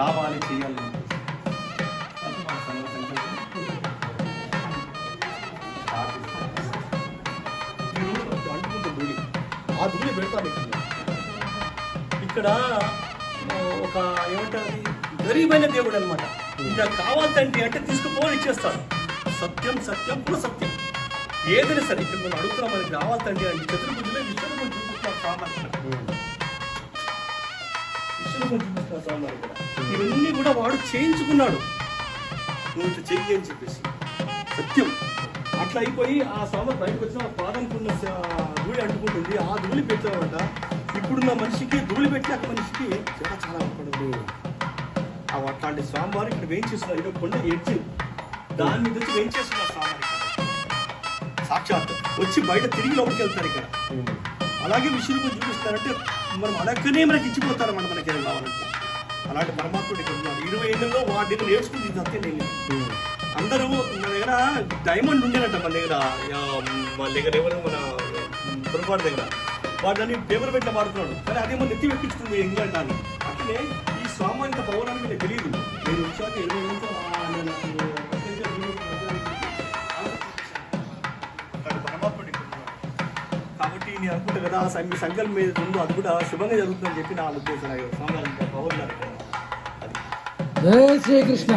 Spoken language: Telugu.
రావాలి చేయాలి ఆ ధూళి పెడతాను ఇక్కడ ఒక ఏమంటారు గరీబైన దేవుడు అనమాట ఇంకా కావాలంటే అంటే తీసుకుపోని ఇచ్చేస్తాడు. సత్యం సత్యం కూడా సత్యం. ఏదైనా సరే ఇక్కడ మనం అడుగుతున్నాం మనకి రావాలంటే అంటే చతుర్భుజులే విష్ణుడు చూపిస్తున్నారు సామాన్ ఇవన్నీ కూడా వాడు చేయించుకున్నాడు. నువ్వు ఇట్లా చెయ్యి అని చెప్పేసి. సత్యం. అట్లా అయిపోయి ఆ సామాన్ బయటకు వచ్చిన పాదానికి పాదంకున్న ధూళి అంటుకుంటుంది. ఆ ధూళి పెట్టామంట ఇప్పుడున్న మనిషికి ధూళి పెట్టాక మనిషికి చాలా చాలా అనుకుంటుంది అవి అట్లాంటి స్వామివారు ఇక్కడ వేయించేస్తున్నారు. ఇది కొండ ఎడ్జి. దాని మీద వచ్చి వేయించేస్తున్నారు స్వామివారి సాక్షాత్ వచ్చి బయట తిరిగి లోపలికి వెళ్తారు ఇక్కడ. అలాగే విషయంలో చూపిస్తారంటే మనం అడగనే మనకి ఇచ్చిపోతారు మన మనకి ఏం కావాలంటే. అలాంటి పరమాత్ముడు ఇక్కడ ఉన్నాడు. ఇరవై ఏళ్ళలో వాటి నేర్చుకుంది ఇది సత్యం నేను. అందరూ మన దగ్గర డైమండ్ ఉండేనంట మన దగ్గర. ఆ, మన దగ్గర ఎవరు మన పొరపాటు దగ్గర. వాటిని పేపర్ పెట్టిన వాడుతున్నాడు కానీ అదే మన నెత్తి వెక్కించుకుంది ఇంగ్లాండ్ అని అట్లనే ఈ సామాన్య పౌర కాబట్టి నేను అనుకుంటా కదా మీ సంకల్పం మీద ఉందో అది కూడా శుభంగా జరుగుతుందని చెప్పి నా ఉద్దేశం. స్వామి పౌరులు అది జై శ్రీకృష్ణ.